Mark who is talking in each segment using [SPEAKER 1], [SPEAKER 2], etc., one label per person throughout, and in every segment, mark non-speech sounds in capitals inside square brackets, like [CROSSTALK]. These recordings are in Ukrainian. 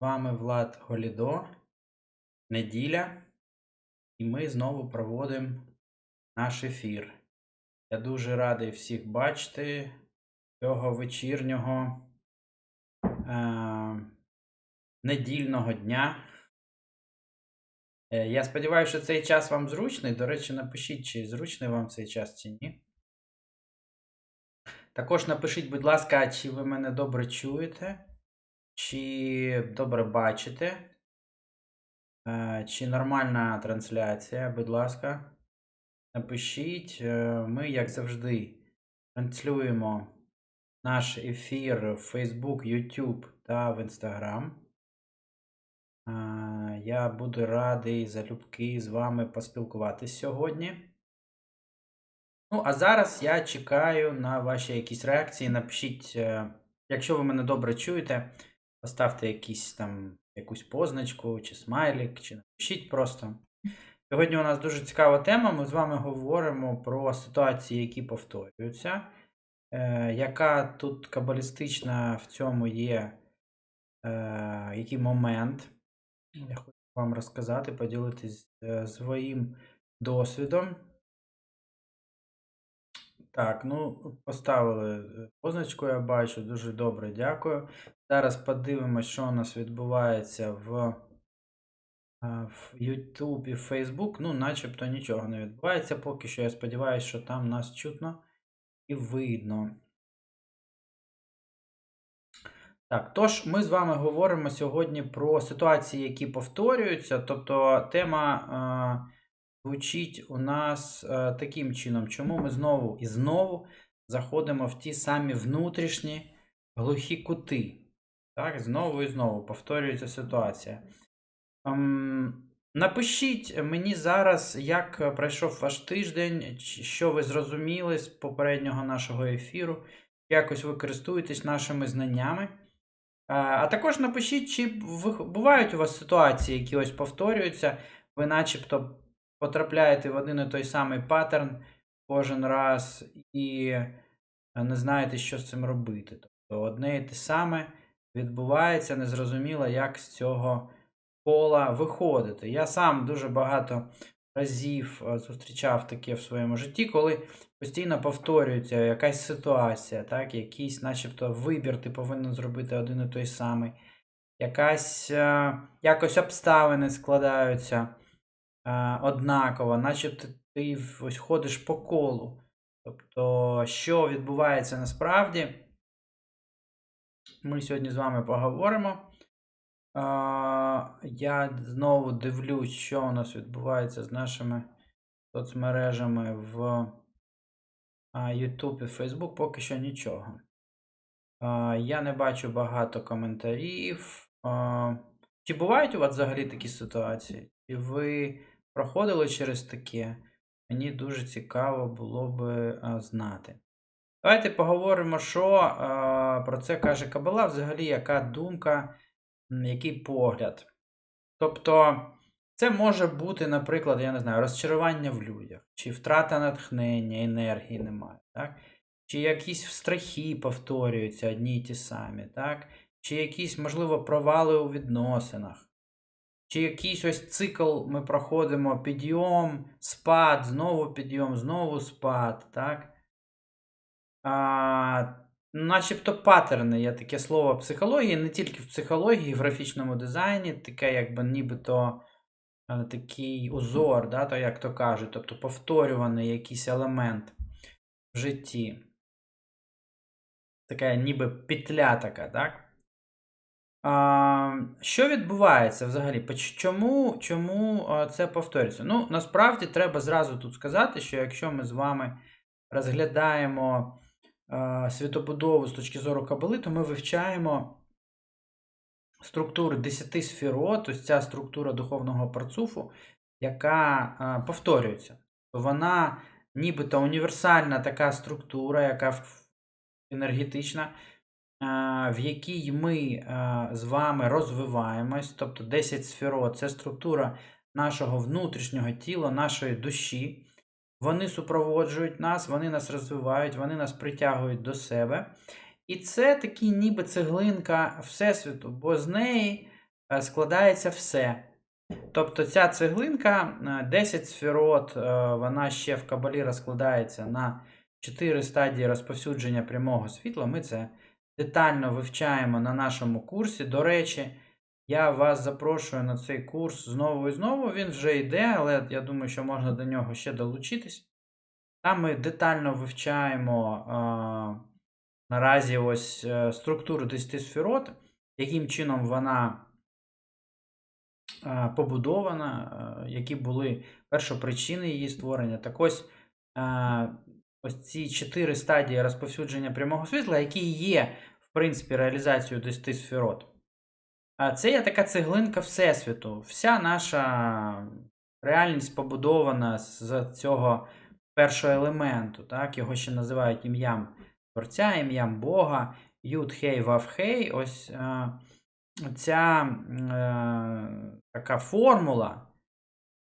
[SPEAKER 1] Вами Влад Голідо. Неділя. І ми знову проводимо наш ефір. Я дуже радий всіх бачити цього вечірнього е- недільного дня. Е, Я сподіваюся, що цей час вам зручний. До речі, напишіть, чи зручний вам цей час, чи ні. Також напишіть, будь ласка, чи ви мене добре чуєте, чи добре бачите, чи нормальна трансляція, будь ласка. Напишіть. Е, Ми, як завжди, транслюємо наш ефір в Facebook, YouTube та в Instagram. Е, Я буду радий залюбки з вами поспілкуватись сьогодні. Ну, а зараз я чекаю на ваші якісь реакції. Напишіть, е, якщо ви мене добре чуєте, поставте якісь там якусь позначку чи смайлик, чи напишіть просто. Сьогодні у нас дуже цікава тема. Ми з вами говоримо про ситуації, які повторюються. Е, яка тут кабалістична в цьому є е, який момент? Я хочу вам розказати, поділитись е, своїм досвідом. Так, ну, поставили е, позначку, я бачу. Дуже добре, дякую. Зараз подивимось, що у нас відбувається в, е, в YouTube і в Facebook. Ну, начебто нічого не відбувається. Поки що я сподіваюся, що там нас чутно і видно. Так, тож ми з вами говоримо сьогодні про ситуації, які повторюються. Тобто тема. Звучить у нас е, таким чином, чому ми знову і знову заходимо в ті самі внутрішні глухі кути. Так, знову і знову повторюється ситуація. Ем, напишіть мені зараз, як пройшов ваш тиждень, що ви зрозуміли з попереднього нашого ефіру, якось ви користуєтесь нашими знаннями. Е, А також напишіть, чи бувають у вас ситуації, які ось повторюються, ви начебто потрапляєте в один і той самий паттерн кожен раз і е, не знаєте, що з цим робити. Тобто одне і те саме відбувається, незрозуміло, як з цього кола виходити. Я сам дуже багато разів е, зустрічав таке в своєму житті, коли постійно повторюється якась ситуація, так, якийсь, начебто, вибір ти повинен зробити один і той самий. Якась е, якось обставини складаються е, однаково, начебто ти ось ходиш по колу. Тобто, що відбувається насправді, ми сьогодні з вами поговоримо. Е, Я знову дивлюсь, що у нас відбувається з нашими соцмережами в YouTube і Facebook. Поки що нічого. Я не бачу багато коментарів. Чи бувають у вас взагалі такі ситуації? Чи ви проходили через таке? Мені дуже цікаво було би знати. Давайте поговоримо, що про це каже Кабала, взагалі, яка думка, який погляд. Тобто, це може бути, наприклад, я не знаю, розчарування в людях, чи втрата натхнення, енергії немає, так? Чи якісь страхи повторюються одні й ті самі, так? Чи якісь, можливо, провали у відносинах. Чи якийсь ось цикл ми проходимо підйом, спад, знову підйом, знову спад, так? А, начебто паттерни є таке слово психології, не тільки в психології, в графічному дизайні, таке, якби нібито е, такий узор, да, то як то кажуть, тобто повторюваний якийсь елемент в житті. Така ніби петля така, так? А, що відбувається взагалі? Чому, чому це повторюється? Ну, насправді треба зразу тут сказати, що якщо ми з вами розглядаємо а, світобудову з точки зору кабали, то ми вивчаємо структури 10 сферот, ось ця структура духовного парцуфу, яка а, повторюється. Вона нібито універсальна така структура, яка енергетична, в якій ми з вами розвиваємось, тобто 10 сферот це структура нашого внутрішнього тіла, нашої душі. Вони супроводжують нас, вони нас розвивають, вони нас притягують до себе. І це такий ніби цеглинка Всесвіту, бо з неї е, складається все. Тобто ця цеглинка, е, 10 сферот, е, вона ще в кабалі розкладається на 4 стадії розповсюдження прямого світла. Ми це детально вивчаємо на нашому курсі. До речі, я вас запрошую на цей курс знову і знову. Він вже йде, але я думаю, що можна до нього ще долучитись. Там ми детально вивчаємо е, наразі ось е, структуру 10 сферот, яким чином вона е, побудована, е, які були першопричини її створення. Так ось, е, ось ці чотири стадії розповсюдження прямого світла, які є, принципі, реалізацією 10 сферот. А Це є така цеглинка Всесвіту. Вся наша реальність побудована з цього першого елементу. Так? Його ще називають ім'ям Творця, ім'ям Бога, Юд Хей Вав Хей. Ось е, ця е, така формула.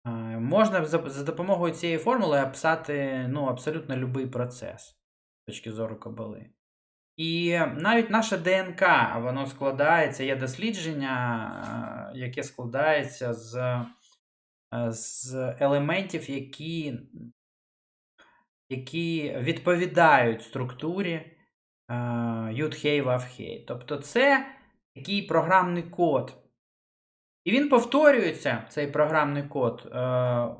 [SPEAKER 1] е, Можна за, за допомогою цієї формули описати ну, абсолютно будь-який процес з точки зору кабали. І навіть наше ДНК, воно складається, є дослідження, е, яке складається з, е, з елементів, які, які відповідають структурі е, Юдхей Вавхей. Тобто це такий програмний код. І він повторюється, цей програмний код,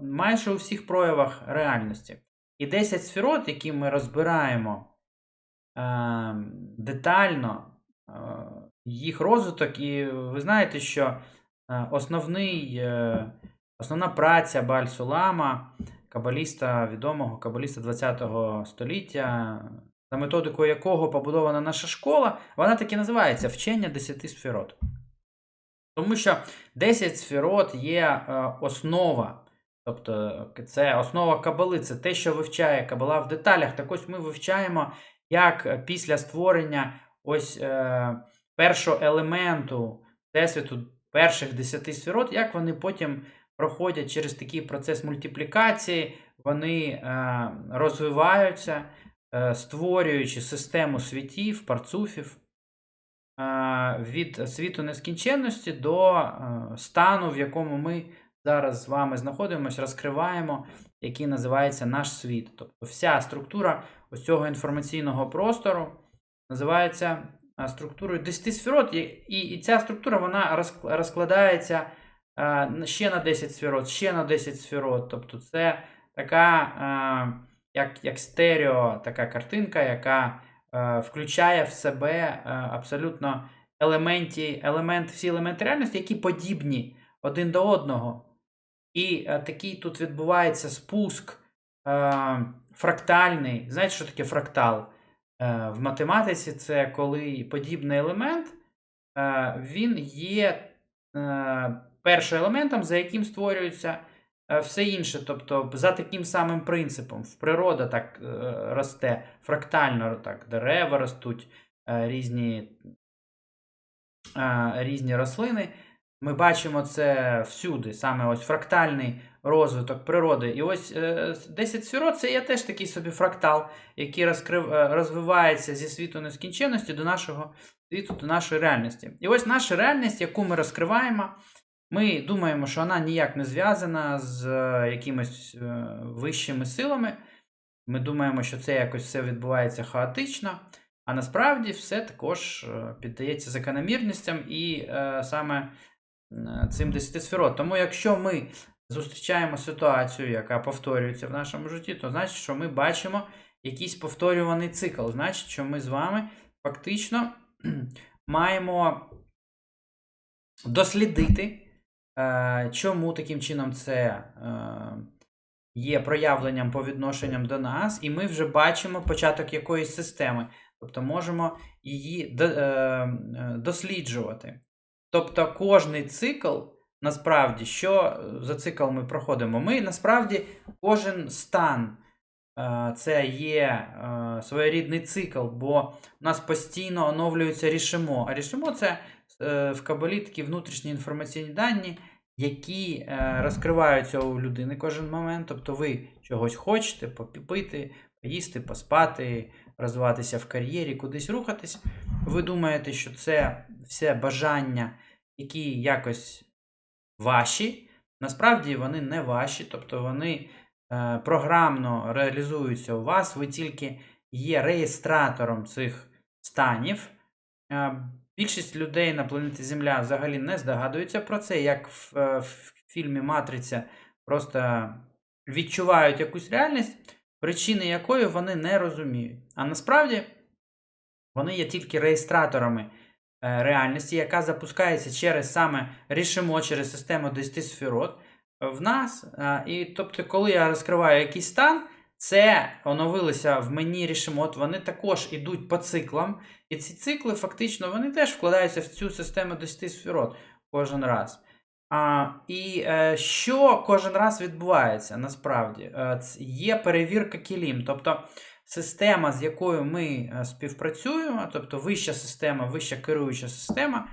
[SPEAKER 1] майже у всіх проявах реальності. І 10 сферот, які ми розбираємо детально, е, їх розвиток, і ви знаєте, що е, основний, е, основна праця Баль-Сулама, кабаліста, відомого кабаліста ХХ століття, за методикою якого побудована наша школа, вона так і називається Вчення 10 сферот. Тому що 10 сферот є основа. Тобто це основа кабали, це те, що вивчає кабала в деталях. Так ось ми вивчаємо, як після створення ось е, першого елементу всесвіту перших 10 сферот, як вони потім проходять через такий процес мультиплікації, вони е, розвиваються, е, створюючи систему світів, парцуфів е, від світу нескінченності до е, стану, в якому ми зараз з вами знаходимося, розкриваємо, який називається наш світ. Тобто вся структура ось цього інформаційного простору називається структурою 10 сферот, і, і, ця структура вона розкладається ще на 10 сферот, ще на 10 сферот. Тобто це така, як, як стерео, така картинка, яка включає в себе абсолютно елементі, елемент, всі елементи реальності, які подібні один до одного. І е, такий тут відбувається спуск е, фрактальний. Знаєте, що таке фрактал? Е, в математиці це коли подібний елемент, він є першим елементом, за яким створюється все інше. Тобто, за таким самим принципом. В природа так росте фрактально, так, дерева ростуть, різні, різні рослини. Ми бачимо це всюди, саме ось фрактальний розвиток природи. І ось е, 10 сферот це є теж такий собі фрактал, який розкрив, е, розвивається зі світу нескінченності до нашого світу, до нашої реальності. І ось наша реальність, яку ми розкриваємо, ми думаємо, що вона ніяк не зв'язана з е, якимись е, вищими силами. Ми думаємо, що це якось все відбувається хаотично. А насправді все також е, піддається закономірностям і е, саме е, цим 10 сферот. Тому якщо ми зустрічаємо ситуацію, яка повторюється в нашому житті, то значить, що ми бачимо якийсь повторюваний цикл. Значить, що ми з вами фактично [CLEARS THROAT] маємо дослідити, е, чому таким чином це е, є проявленням по відношенням до нас, і ми вже бачимо початок якоїсь системи. Тобто можемо її до- е, е, досліджувати. Тобто кожний цикл, насправді, що за цикл ми проходимо? Ми насправді кожен стан е, це є е, своєрідний цикл, бо у нас постійно оновлюється рішимо. А рішимо це е, в кабалі такі внутрішні інформаційні дані, які е, розкриваються у людини кожен момент. Тобто ви чогось хочете попити, поїсти, поспати, розвиватися в кар'єрі, кудись рухатись. Ви думаєте, що це все бажання які якось ваші. Насправді вони не ваші, тобто вони е, програмно реалізуються у вас, ви тільки є реєстратором цих станів. Е, Більшість людей на планеті Земля взагалі не здогадуються про це, як в, е, в фільмі Матриця просто відчувають якусь реальність, причини якої вони не розуміють. А насправді вони є тільки реєстраторами е, реальності, яка запускається через саме рішимо, через систему 10 сферот в нас. Е, І тобто, коли я розкриваю якийсь стан, це оновилося в мені рішимот, вони також ідуть по циклам. І ці цикли фактично вони теж вкладаються в цю систему 10 сферот кожен раз. А, і е, що кожен раз відбувається насправді? Е, є перевірка кілім, тобто система, з якою ми е, співпрацюємо, тобто вища система, вища керуюча система,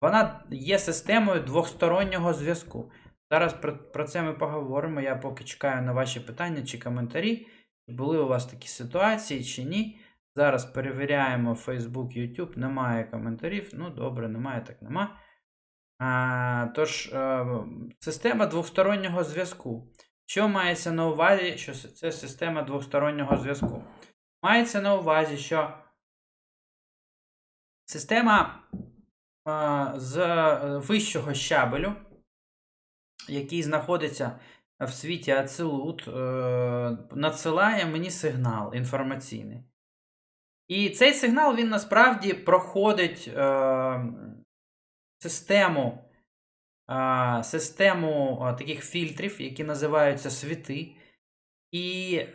[SPEAKER 1] вона є системою двостороннього зв'язку. Зараз про, про це ми поговоримо. Я поки чекаю на ваші питання чи коментарі. Були у вас такі ситуації чи ні? Зараз перевіряємо Facebook, YouTube. Немає коментарів. Ну, добре, немає, так нема. Тож, е, система двостороннього зв'язку. Що мається на увазі, що це система двостороннього зв'язку? Мається на увазі, що система е, з е, вищого щабелю, який знаходиться в світі Ацелут, надсилає мені сигнал інформаційний. І цей сигнал він насправді проходить систему, е, систему е, таких фільтрів, які називаються світи, і е,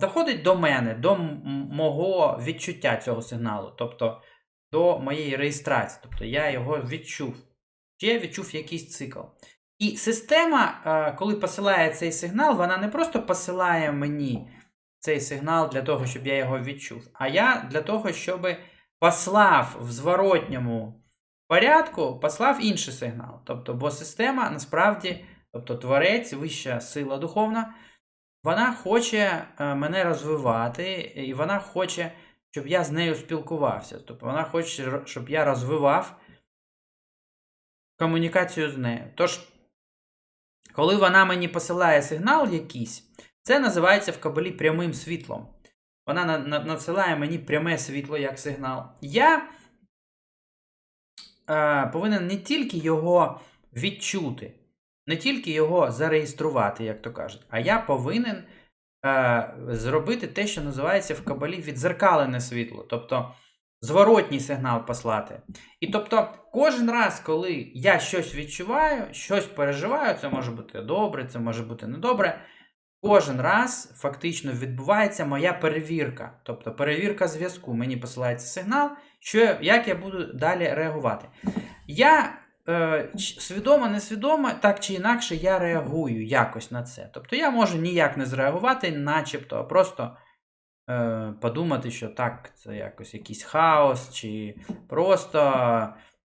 [SPEAKER 1] доходить до мене, до мого відчуття цього сигналу, тобто до моєї реєстрації. Тобто я його відчув. Чи я відчув якийсь цикл. І система, е, коли посилає цей сигнал, вона не просто посилає мені цей сигнал для того, щоб я його відчув, а я для того, щоб послав в зворотньому порядку, послав інший сигнал. Тобто, бо система насправді, тобто творець, вища сила духовна, вона хоче е, мене розвивати, і вона хоче, щоб я з нею спілкувався. Тобто вона хоче, щоб я розвивав комунікацію з нею. Тож, коли вона мені посилає сигнал якийсь, це називається в кабалі прямим світлом. Вона на- на- надсилає мені пряме світло як сигнал. Я е, повинен не тільки його відчути, не тільки його зареєструвати, як то кажуть, а я повинен е, зробити те, що називається в кабалі відзеркалене світло, тобто зворотній сигнал послати. І тобто, кожен раз, коли я щось відчуваю, щось переживаю, це може бути добре, це може бути недобре. Кожен раз фактично відбувається моя перевірка, тобто перевірка зв'язку. Мені посилається сигнал, що, як я буду далі реагувати. Я е, свідомо, несвідомо, так чи інакше, я реагую якось на це. Тобто я можу ніяк не зреагувати, начебто, а просто е, подумати, що так, це якось якийсь хаос, чи просто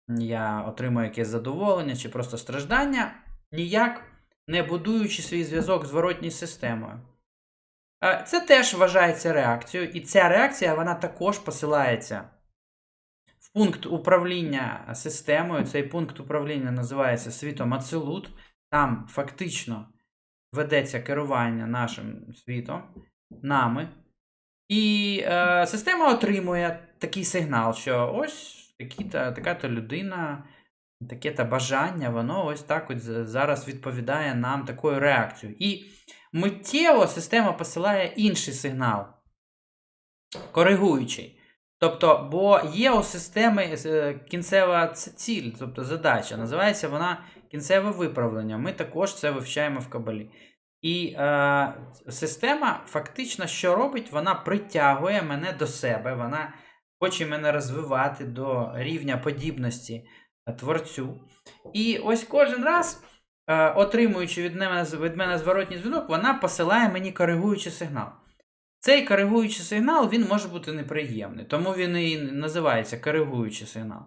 [SPEAKER 1] я отримую якесь задоволення, чи просто страждання, ніяк не будуючи свій зв'язок з зворотньою системою. Це теж вважається реакцією, і ця реакція вона також посилається в пункт управління системою. Цей пункт управління називається світом Ацелут. Там фактично ведеться керування нашим світом, нами. І е, система отримує такий сигнал, що ось така-то людина, таке-то бажання, воно ось так от зараз відповідає нам такою реакцією. І миттєво система посилає інший сигнал, коригуючий. Тобто, бо є у системи е, кінцева ціль, тобто задача. Називається вона кінцеве виправлення. Ми також це вивчаємо в кабалі. І е, система фактично що робить? Вона притягує мене до себе, вона хоче мене розвивати до рівня подібності творцю. І ось кожен раз, е, отримуючи від мене, від мене зворотній дзвінок, вона посилає мені коригуючий сигнал. Цей коригуючий сигнал він може бути неприємний, тому він і називається коригуючий сигнал.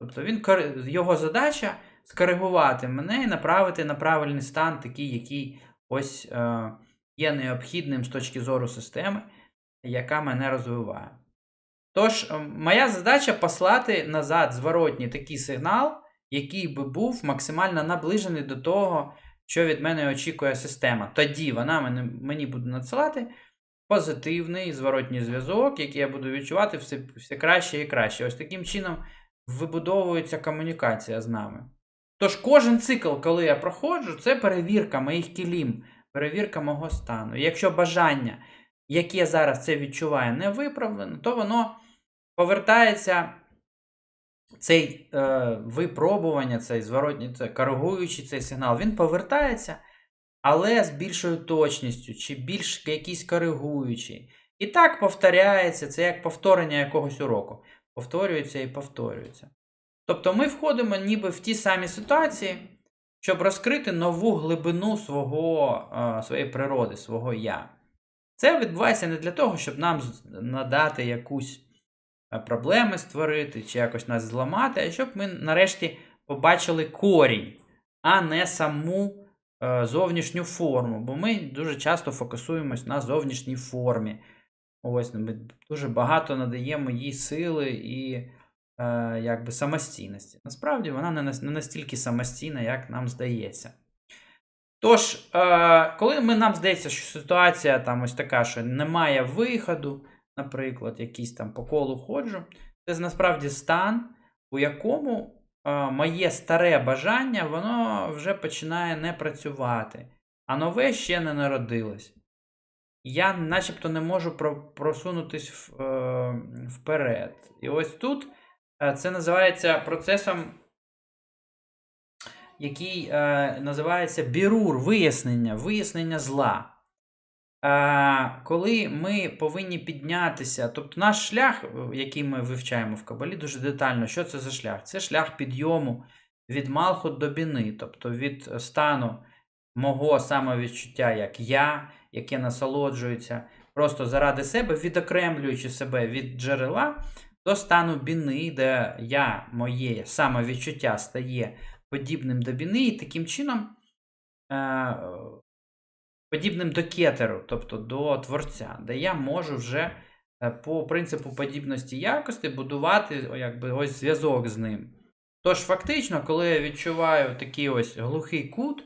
[SPEAKER 1] Тобто він, його задача скоригувати мене і направити на правильний стан, такий, який ось е, є необхідним з точки зору системи, яка мене розвиває. Тож, е, моя задача послати назад зворотній такий сигнал, який би був максимально наближений до того, що від мене очікує система. Тоді вона мені буде надсилати позитивний зворотній зв'язок, який я буду відчувати все, все краще і краще. Ось таким чином вибудовується комунікація з нами. Тож кожен цикл, коли я проходжу, це перевірка моїх кілім, перевірка мого стану. Якщо бажання, яке зараз це відчуваю, не виправлено, то воно повертається. Цей е, випробування, цей зворотній, це коригуючий цей сигнал, він повертається, але з більшою точністю, чи більш якийсь коригуючий. І так повторяється, це як повторення якогось уроку. Повторюється і повторюється. Тобто ми входимо ніби в ті самі ситуації, щоб розкрити нову глибину свого, е, своєї природи, свого я. Це відбувається не для того, щоб нам надати якусь проблеми створити, чи якось нас зламати, а щоб ми нарешті побачили корінь, а не саму е, зовнішню форму. Бо ми дуже часто фокусуємось на зовнішній формі. Ось ми дуже багато надаємо їй сили і е, якби самостійності. Насправді вона не настільки самостійна, як нам здається. Тож, е, коли ми, нам здається, що ситуація там ось така, що немає виходу, наприклад, якийсь там по колу ходжу, це насправді стан, у якому е, моє старе бажання, воно вже починає не працювати, а нове ще не народилось. Я начебто не можу про- просунутись в, е, вперед. І ось тут е, це називається процесом який е, називається бірур, вияснення, вияснення зла. Е, коли ми повинні піднятися, тобто наш шлях, е, який ми вивчаємо в Кабалі, дуже детально, що це за шлях? Це шлях підйому від Малхут до біни, тобто від стану мого самовідчуття як я, яке насолоджується просто заради себе, відокремлюючи себе від джерела, до стану біни, де я, моє самовідчуття стає подібним до біни, і таким чином е, подібним до кетеру, тобто до творця, де я можу вже е, по принципу подібності якості будувати якби, ось зв'язок з ним. Тож, фактично, коли я відчуваю такий ось глухий кут,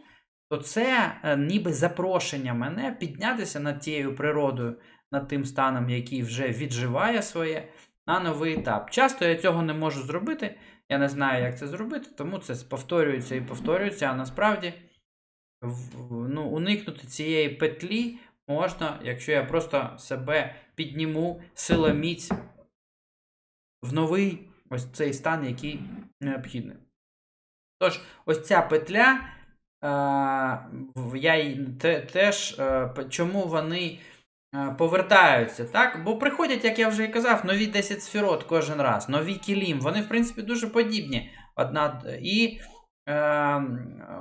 [SPEAKER 1] то це е, ніби запрошення мене піднятися над тією природою, над тим станом, який вже відживає своє, на новий етап. Часто я цього не можу зробити, я не знаю, як це зробити, тому це повторюється і повторюється, а насправді ну, уникнути цієї петлі можна, якщо я просто себе підніму силоміць в новий ось цей стан, який необхідний. Тож, ось ця петля, е, я її те- теж, е, чому вони е, повертаються, так? Бо приходять, як я вже і казав, нові 10 сферот кожен раз, нові кілім, вони, в принципі, дуже подібні. Одна, і е,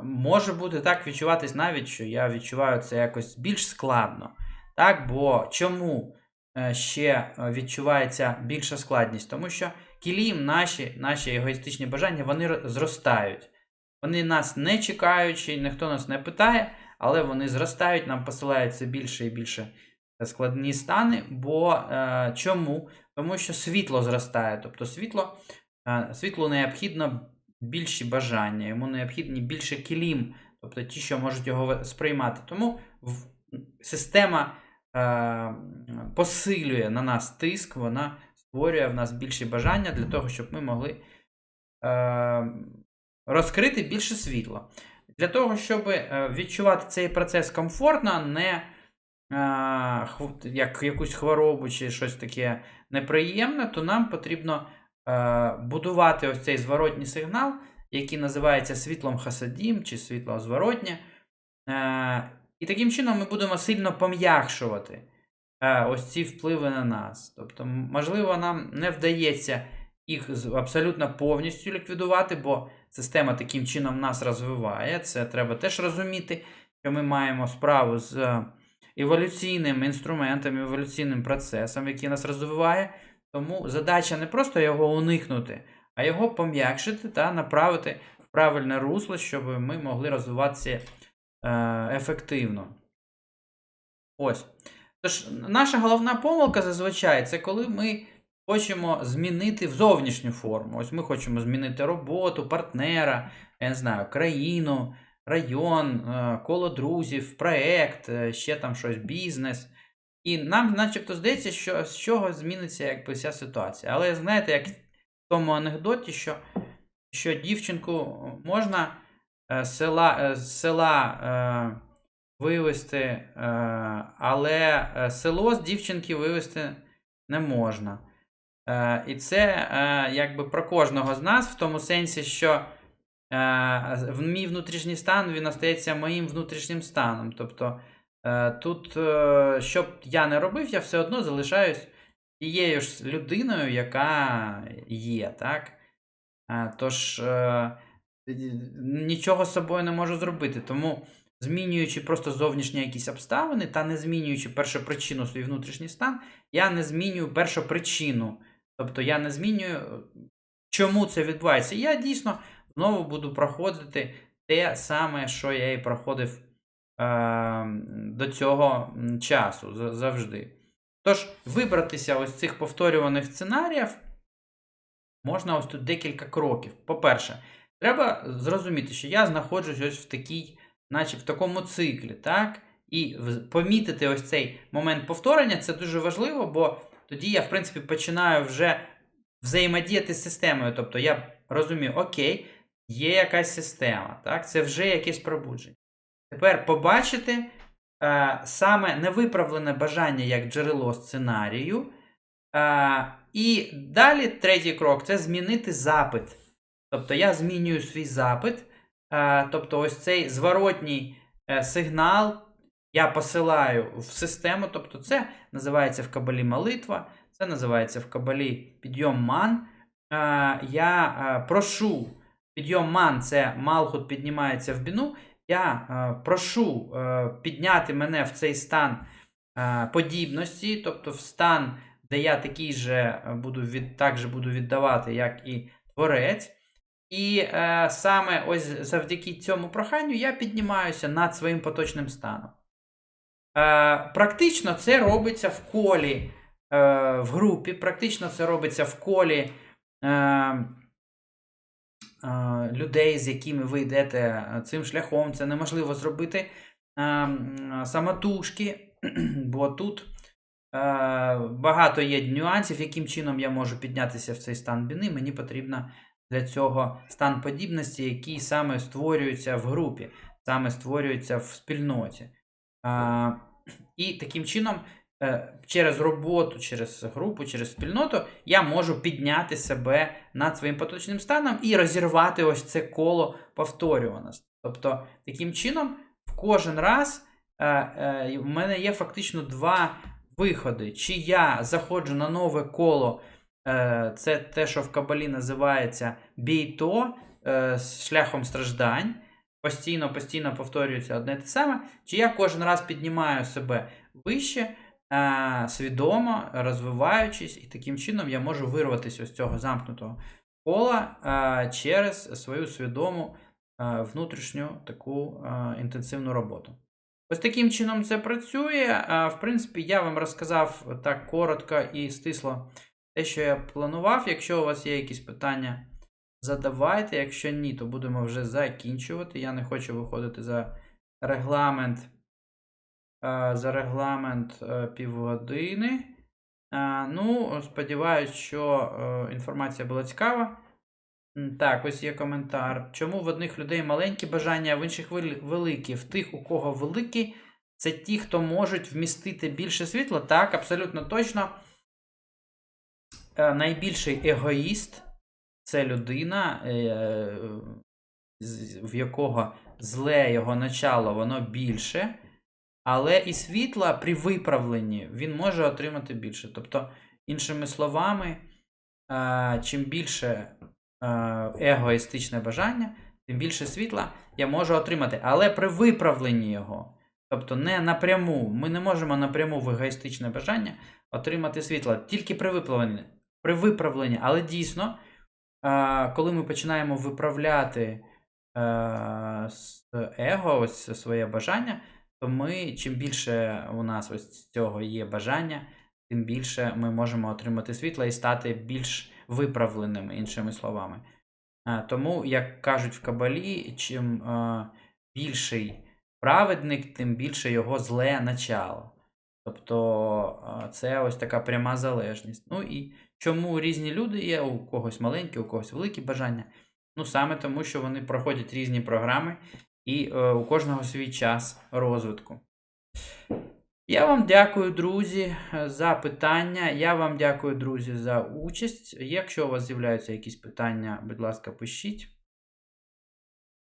[SPEAKER 1] може бути так відчуватись навіть, що я відчуваю це якось більш складно. Так? Бо чому е, ще е, відчувається більша складність? Тому що кілім, наші, наші егоїстичні бажання, вони зростають. Вони нас не чекаючи, ніхто нас не питає, але вони зростають, нам посилають все більше і більше складні стани. Бо е, чому? Тому що світло зростає. Тобто світло, е, світлу необхідно більші бажання, йому необхідні більше кілім, тобто ті, що можуть його сприймати. Тому система е, посилює на нас тиск, вона створює в нас більші бажання для того, щоб ми могли е, розкрити більше світла. Для того, щоб е, відчувати цей процес комфортно, не е, як якусь хворобу чи щось таке неприємне, то нам потрібно е, будувати ось цей зворотній сигнал, який називається світлом хасадім чи світло зворотнє. Е, і таким чином ми будемо сильно пом'якшувати е, ось ці впливи на нас. Тобто, можливо, нам не вдається їх абсолютно повністю ліквідувати, бо система таким чином нас розвиває. Це треба теж розуміти, що ми маємо справу з еволюційним інструментом, еволюційним процесом, який нас розвиває. Тому задача не просто його уникнути, а його пом'якшити та направити в правильне русло, щоб ми могли розвиватися е, ефективно. Ось. Тож, наша головна помилка зазвичай це коли ми хочемо змінити в зовнішню форму. Ось ми хочемо змінити роботу, партнера, я не знаю, країну, район, е, коло друзів, проект, е, ще там щось, бізнес. І нам, начебто, здається, що з чого зміниться якби вся ситуація. Але знаєте, як в тому анекдоті, що, що дівчинку можна е, з села, е, села е, вивезти, е, але е, село з дівчинки вивезти не можна. Е, і це е, якби про кожного з нас, в тому сенсі, що е, мій внутрішній стан він остається моїм внутрішнім станом. Тобто тут, е, що б я не робив, я все одно залишаюсь тією ж людиною, яка є. Так? Е, Тож е, нічого з собою не можу зробити. Тому, змінюючи просто зовнішні якісь обставини та не змінюючи першу причину свій внутрішній стан, я не змінюю першу причину. Тобто я не змінюю, чому це відбувається. Я дійсно знову буду проходити те саме, що я і проходив е, до цього часу завжди. Тож, вибратися ось цих повторюваних сценаріїв можна ось тут декілька кроків. По-перше, треба зрозуміти, що я знаходжусь ось в такій, наче в такому циклі, так? І помітити ось цей момент повторення це дуже важливо, бо тоді я, в принципі, починаю вже взаємодіяти з системою. Тобто я розумію, окей, є якась система, так? Це вже якесь пробудження. Тепер побачити е, саме невиправлене бажання як джерело сценарію. Е, і далі третій крок це змінити запит. Тобто я змінюю свій запит. Е, тобто, ось цей зворотній е, сигнал я посилаю в систему. Тобто, це називається в кабалі молитва, це називається в кабалі підйом ман. Е, я е, прошу підйом ман це Малхут піднімається в біну. Я е, прошу е, підняти мене в цей стан е, подібності, тобто в стан, де я такий же буду від, так же буду віддавати, як і творець. І е, саме ось завдяки цьому проханню я піднімаюся над своїм поточним станом. Е, практично це робиться в колі, е, в групі, практично це робиться в колі е, людей, з якими ви йдете е, цим шляхом. Це неможливо зробити самотужки, [CLEARS THROAT] бо тут багато є нюансів, яким чином я можу піднятися в цей стан біни. Мені потрібно для цього стан подібності, який саме створюється в групі, саме створюється в спільноті. І таким чином, через роботу, через групу, через спільноту, я можу підняти себе над своїм поточним станом і розірвати ось це коло повторюваності. Тобто, таким чином, в кожен раз е, е, в мене є фактично два виходи. Чи я заходжу на нове коло, е, це те, що в Кабалі називається бійто, е, з шляхом страждань постійно, постійно повторюється одне те саме, чи я кожен раз піднімаю себе вище, е, свідомо розвиваючись, і таким чином я можу вирватися з цього замкнутого кола через свою свідому внутрішню таку інтенсивну роботу. Ось таким чином це працює. В принципі, я вам розказав так коротко і стисло те, що я планував. Якщо у вас є якісь питання, задавайте. Якщо ні, то будемо вже закінчувати. Я не хочу виходити за регламент. Е, За регламент е, півгодини. Е, Ну, сподіваюсь, що інформація була цікава. Так, ось є коментар. Чому в одних людей маленькі бажання, а в інших великі? В тих, у кого великі, це ті, хто можуть вмістити більше світла. Так, абсолютно точно. Найбільший егоїст це людина, в якого зле його начало, воно більше. Але і світла при виправленні він може отримати більше. Тобто, іншими словами, е, чим більше е, егоїстичне бажання, тим більше світла я можу отримати. Але при виправленні його, тобто не напряму, ми не можемо напряму в егоїстичне бажання отримати світло, тільки при виправленні. При виправленні. Але дійсно, е, коли ми починаємо виправляти с- его, ось своє бажання, то ми, чим більше у нас ось цього є бажання, тим більше ми можемо отримати світла і стати більш виправленими, іншими словами. Е, Тому, як кажуть в Кабалі, чим е, більший праведник, тим більше його зле начало. Тобто е, це ось така пряма залежність. Ну і чому різні люди є, у когось маленькі, у когось великі бажання. Ну, саме тому, що вони проходять різні програми, і е, у кожного свій час розвитку. Я вам дякую, друзі, за питання. Я вам дякую, друзі, за участь. Якщо у вас з'являються якісь питання, будь ласка, пишіть.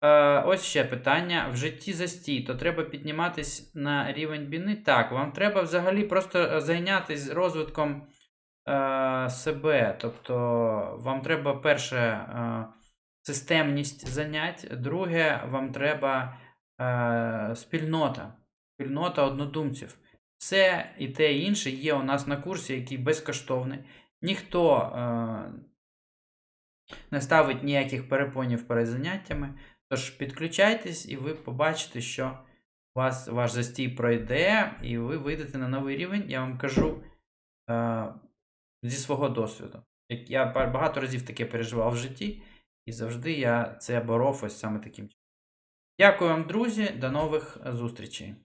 [SPEAKER 1] Е, ось ще питання. В житті застій, то треба підніматись на рівень біни? Так, вам треба взагалі просто е, зайнятися розвитком е, себе. Тобто, вам треба перше е, системність занять, друге, вам треба е, спільнота, спільнота однодумців. Все і те і інше є у нас на курсі, який безкоштовний. Ніхто е, не ставить ніяких перепонів перед заняттями. Тож підключайтесь, і ви побачите, що вас ваш застій пройде, і ви вийдете на новий рівень. Я вам кажу е, зі свого досвіду. Як я багато разів таке переживав в житті, і завжди я це боров ось саме таким чином. Дякую вам, друзі, до нових зустрічей.